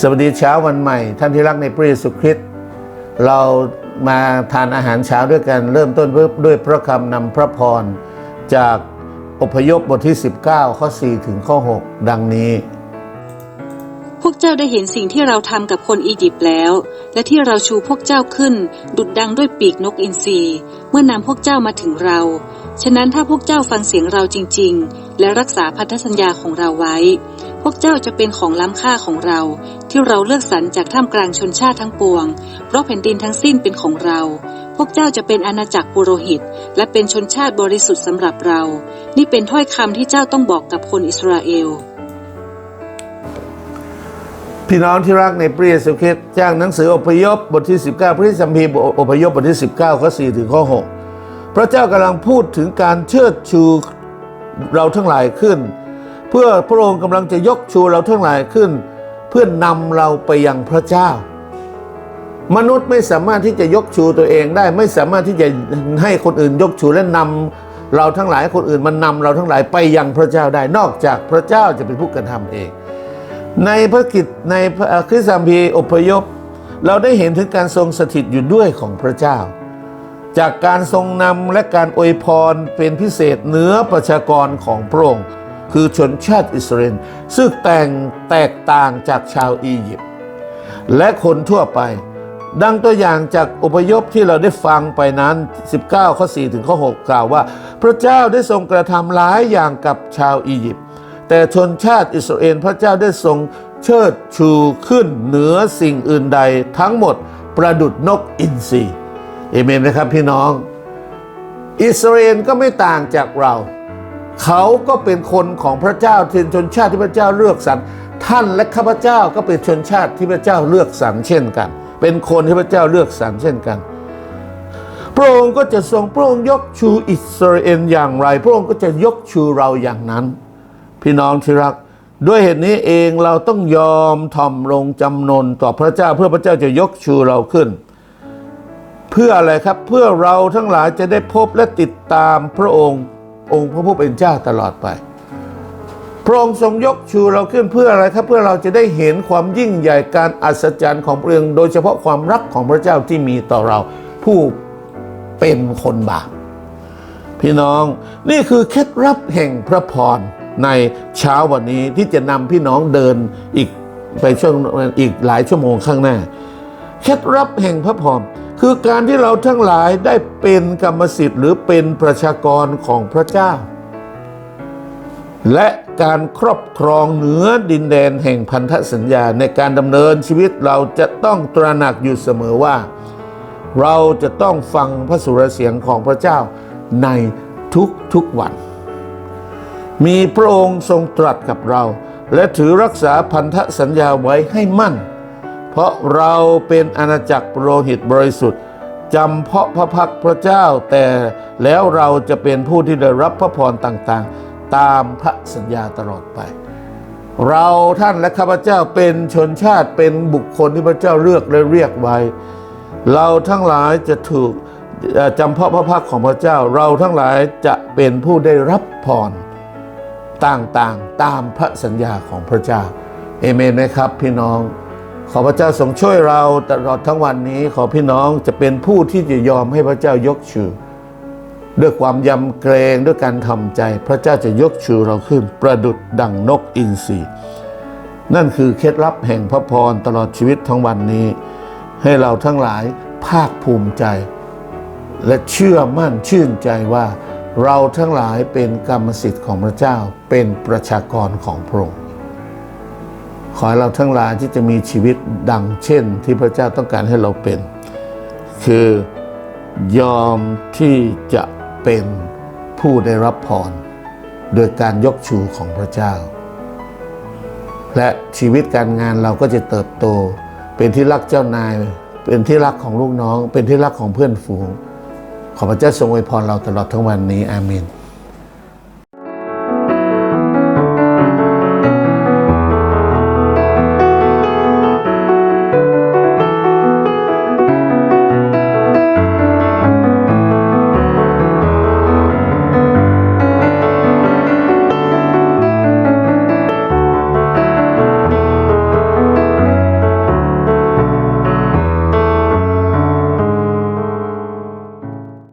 สวัสดีเช้าวันใหม่ ท่านที่รักในพระเยซูคริสต์เรามาทานอาหารเช้าด้วยกันเริ่มต้นด้วยพระคำนำพระพร จากอพยพบทที่ 19 ข้อ 4 ถึงข้อ 6 ดังนี้ พวกเจ้าได้เห็นสิ่งที่เราทำกับคนอียิปต์แล้ว และที่เราชูพวกเจ้าขึ้น ดุดดังด้วยปีกนกอินทรีเมื่อนำพวกเจ้ามาถึงเรา ฉะนั้นถ้าพวกเจ้าฟังเสียงเราจริง ๆ และรักษาพันธสัญญาของเราไว้ วกเจ้าจะเป็นของล้ำค่าของเรา ที่เราเลือกสรรจากท่ามกลางชนชาติทั้งปวง เพราะแผ่นดินทั้งสิ้นเป็นของเรา พวกเจ้าจะเป็นอาณาจักรปุโรหิต และเป็นชนชาติบริสุทธิ์สำหรับเรา นี่เป็นถ้อยคำที่เจ้าต้องบอกกับคนอิสราเอล พี่น้องที่รักในพระเยซูคริสต์จากหนังสืออพยพบทที่ 19 พระคัมภีร์อพยพบทที่ 19 ข้อ 4 ถึงข้อ 6 พระเจ้ากำลังพูดถึงการเชิดชูเราทั้งหลายขึ้น พื่อพระองค์กำลังจะยกชูเราทั้งหลายขึ้น เพื่อนนำเราไปยังพระเจ้า มนุษย์ไม่สามารถที่จะยกชูตัวเองได้ ไม่สามารถที่จะให้คนอื่นยกชูและนำเราทั้งหลายคนอื่นมันนำเราทั้งหลายไปยังพระเจ้าได้ นอกจากพระเจ้าจะเป็นผู้กระทำเอง ในพระกิจในคริสตัมภีร์อพยพ เราได้เห็นถึงการทรงสถิตอยู่ด้วยของพระเจ้า จากการทรงนำและการอวยพรเป็นพิเศษเหนือประชากรของพระองค์ คือชนชาติอิสราเอลซึ่งแต่งแตกต่างจากชาวอียิปต์และคนทั่วไป ดังตัวอย่างจากอพยพที่เราได้ฟังไปนั้น 19 ข้อ 4 ถึงข้อ 6 กล่าวว่า พระเจ้าได้ทรงกระทำหลายอย่างกับชาวอียิปต์แต่ชนชาติอิสราเอลพระเจ้าได้ทรงเชิดชูขึ้นเหนือสิ่งอื่นใดทั้งหมดประดุดนกอินทรีเอเมนนะครับพี่น้อง อิสราเอลก็ไม่ต่างจากเรา เขาก็เป็นคนของพระเจ้าเป็นชนชาติที่พระเจ้าเลือกสรรท่านและข้าพเจ้าก็เป็นชนชาติที่พระเจ้าเลือกสรรเช่นกัน เป็นคนที่พระเจ้าเลือกสรรเช่นกัน พระองค์ก็จะทรงพระองค์ยกชูอิสราเอลอย่างไร พระองค์ก็จะยกชูเราอย่างนั้น พี่น้องที่รัก ด้วยเหตุนี้เองเราต้องยอมทอมลงจำนนต่อพระเจ้าเพื่อพระเจ้าจะยกชูเราขึ้น เพื่ออะไรครับเพื่อเราทั้งหลายจะได้พบและติดตามพระองค์ องค์พระผู้เป็นเจ้าตลอดไป พระองค์ทรงยกชูเราขึ้นเพื่ออะไรครับเพื่อเราจะได้เห็นความยิ่งใหญ่การอัศจรรย์ของพระองค์โดยเฉพาะความรักของพระเจ้าที่มีต่อเราผู้เป็นคนบาปพี่น้องนี่คือเคล็ดลับแห่งพระพรในเช้าวันนี้ที่จะนำพี่น้องเดินอีกไปช่วงอีกหลายชั่วโมงข้างหน้า เคล็ดลับแห่งพระพร คือการที่เราทั้งหลายได้เป็นกรรมสิทธิ์หรือเป็นประชากรของพระเจ้า และการครอบครองเหนือดินแดนแห่งพันธสัญญาในการดำเนินชีวิตเราจะต้องตระหนักอยู่เสมอว่า เราจะต้องฟังพระสุรเสียงของพระเจ้าในทุกทุกๆวัน มีพระองค์ทรงตรัสกับเรา และถือรักษาพันธสัญญาไว้ให้มั่น เพราะเราเป็นอาณาจักรโรหิตบริสุทธิ์จำเพาะพระพักพระเจ้าแต่แล้วเราจะเป็นผู้ที่ได้รับพระพรต่างๆ ตามพระสัญญาตลอดไป เราท่านและข้าพเจ้าเป็นชนชาติเป็นบุคคลที่พระเจ้าเลือกและเรียกไว้ เราทั้งหลายจะถูกจำเพาะพระพักของพระเจ้า เราทั้งหลายจะเป็นผู้ได้รับพรต่างๆ ตามพระสัญญาของพระเจ้าเอเมนไหมครับพี่น้อง ขอพระเจ้าทรงช่วยเราตลอดทั้งวันนี้ ขอพี่น้องจะเป็นผู้ที่จะยอมให้พระเจ้ายกชูด้วยความยำเกรงด้วยการทำใจ พระเจ้าจะยกชูเราขึ้น ประดุดดังนกอินทรีนั่นคือเคล็ดลับแห่งพระพรตลอดชีวิตทั้งวันนี้ ให้เราทั้งหลายภาคภูมิใจ และเชื่อมั่นชื่นใจว่า เราทั้งหลายเป็นกรรมสิทธิ์ของพระเจ้าเป็นประชากรของพระองค์ ขอให้เราทั้งหลายที่จะมีชีวิตดังเช่น ที่พระเจ้าต้องการให้เราเป็น คือยอมที่จะเป็นผู้ได้รับพรโดยการยกชูของพระเจ้า และชีวิตการงานเราก็จะเติบโต เป็นที่รักเจ้านาย เป็นที่รักของลูกน้อง เป็นที่รักของเพื่อนฝูง ขอพระเจ้าทรงอวยพรเราตลอดทั้งวันนี้อาเมน